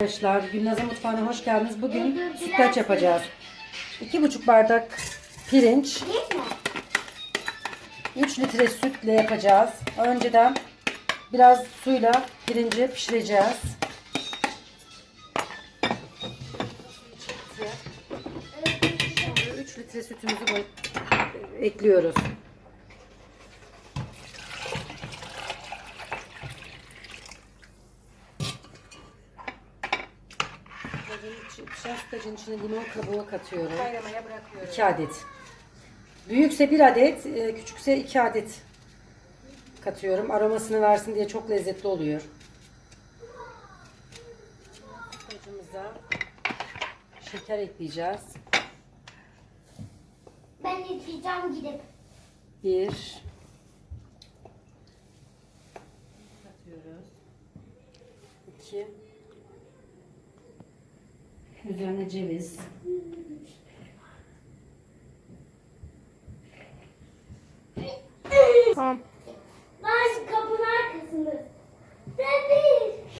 Arkadaşlar Gülnaz'a mutfağına hoş geldiniz. Bugün sütlaç yapacağız. 2,5 bardak pirinç, 3 litre sütle yapacağız. Önceden biraz suyla pirinci pişireceğiz. Şimdi 3 litre sütümüzü ekliyoruz. Pişen sütlacın içine limon kabuğu katıyorum. Kaynamaya bırakıyorum. 2 adet. Büyükse 1 adet, e, küçükse 2 adet katıyorum. Aromasını versin diye çok lezzetli oluyor. Sütlacımıza şeker ekleyeceğiz. Ben yıkayacağım gidip. 1 katıyoruz. 2 Üzerine ceviz. Tamam. Ben şu kapının arkasında. Ben değil.